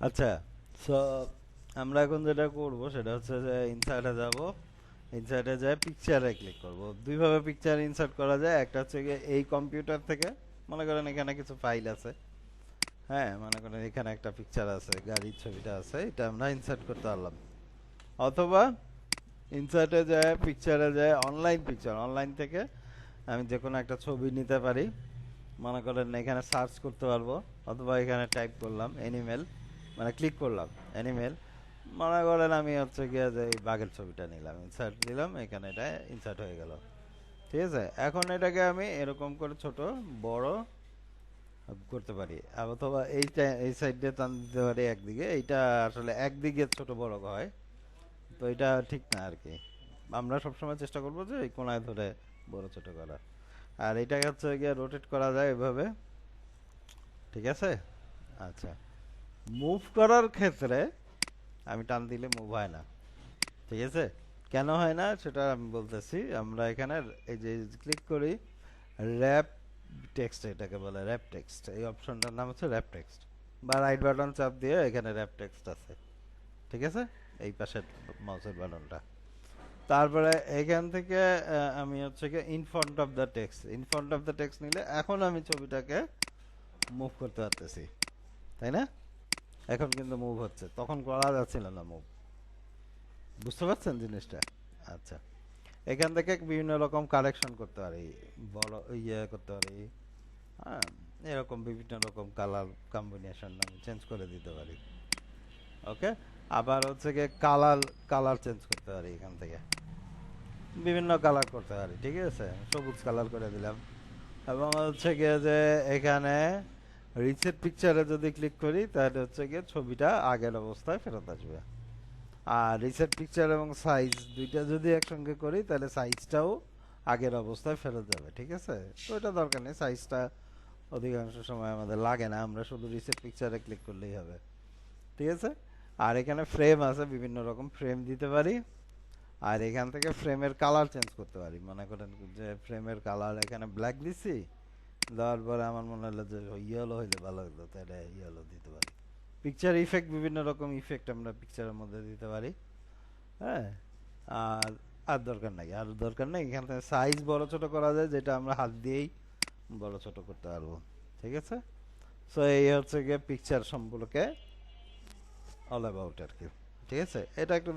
আচ্ছা সো আমরা এখন যেটা করব সেটা হচ্ছে যে ইনসার্টে যাব। ইনসার্টে যায় পিকচারে ক্লিক করব। দুইভাবে পিকচার ইনসার্ট করা যায়। একটা হচ্ছে এই কম্পিউটার থেকে, মনে করেন এখানে কিছু ফাইল আছে। হ্যাঁ মনে করেন এখানে একটা পিকচার আছে, গাড়ির ছবিটা আছে, এটা আমরা ইনসার্ট করতে পারলাম। অথবা ইনসার্টে যায় পিকচারে যায় অনলাইন পিকচার অনলাইন থেকে আমি যে কোনো একটা ছবি নিতে পারি। মনে করেন এখানে সার্চ করতে পারব, অথবা এখানে টাইপ করলাম অ্যানিমেল মানে ক্লিক করলাম অ্যানিমেল মনে করেন আমি হচ্ছে গিয়ে যে এই বাঘের ছবিটা নিলাম ইনসার্ট দিলাম, এখানে এটা ইনসার্ট হয়ে গেল। ঠিক আছে? এখন এটাকে আমি এরকম করে ছোট, বড় করতে পারি। অথবা এইটা এই সাইড টান দিতে পারি একদিকে। এইটা আসলে একদিকে ছোট বড় হয়, তো এটা ঠিক না আর কি। আমরা সবসময় চেষ্টা করব যে এই কোনায় ধরে বড় ছোট করা। আর এটা হচ্ছে গিয়ে রোটেট করা যায় এভাবে ঠিক আছে? আচ্ছা। মুভ করার ক্ষেত্রে আমি টান দিলে মুভ হয় না। ঠিক আছে? কেন হয় না? সেটা আমি বলতেছি। আমরা এখানে এই যে ক্লিক করি র্যাপ টেক্সট এটাকে বলে র্যাপ টেক্সট এই অপশনটার নাম হচ্ছে র্যাপ টেক্সট বা রাইট বাটন চাপ দিয়ে এখানে র্যাপ টেক্সট আছে। ঠিক আছে? এই পাশের মাউসের বাটনটা তারপরে এখান থেকে আমি হচ্ছে কি in front of the text in front of the text নিলে এখন আমি ছবিটাকে মুভ করতে পারতেছি। তাই না? এখন কিন্তু মুভ হচ্ছে। তখন করা যাচ্ছিল না মুভ বুঝতে পারছেন জিনিসটা? আচ্ছা। এখান থেকে বিভিন্ন রকম কারেকশন করতে পারি, বড় ইয়ে করতে পারি হ্যাঁ এরকম বিভিন্ন রকম কালার কম্বিনেশন আমি চেঞ্জ করে দিতে পারি। ওকে আবার হচ্ছে গিয়ে কালার কালার চেঞ্জ করতে পারি এখান থেকে। বিভিন্ন কালার করতে পারি, ঠিক আছে? সবুজ কালার করে দিলাম। এবং হচ্ছে গিয়ে যে এখানে রিসেট পিকচারে যদি ক্লিক করি, তাহলে হচ্ছে গিয়ে ছবিটা আগের অবস্থায় ফেরত আসবে। আর রিসেট পিকচার এবং সাইজ দুইটা যদি একসঙ্গে করি, তাহলে সাইজটাও আগের অবস্থায় ফেরত যাবে, ঠিক আছে? তো এটা দরকার নেই সাইজটা অধিকাংশ সময় আমাদের লাগে না, আমরা শুধু রিসেট পিকচারে ক্লিক করলেই হবে, ঠিক আছে? আর এখানে ফ্রেম আছে, বিভিন্ন রকম ফ্রেম দিতে পারি। আর এখান থেকে ফ্রেমের কালার চেঞ্জ করতে পারি। মনে করেন যে ফ্রেমের কালার এখানে ব্ল্যাক দিছি দেওয়ার পরে আমার মনে হলো যে ইয়েলো হইলে ভালো হতো তাহলে ইয়েলো দিতে পারি। পিকচার ইফেক্ট বিভিন্ন রকম ইফেক্ট আমরা পিকচারের মধ্যে দিতে পারি। হ্যাঁ? আর আর দরকার নাই, আর দরকার নেই, এখান থেকে সাইজ বড় ছোট করা যায়, যেটা আমরা হাত দিয়েই বড় ছোট করতে পারব। ঠিক আছে? সো এই হচ্ছে গিয়ে পিকচার সম্পর্কে অল অ্যাবাউট আর কি। ঠিক আছে? এটা একটু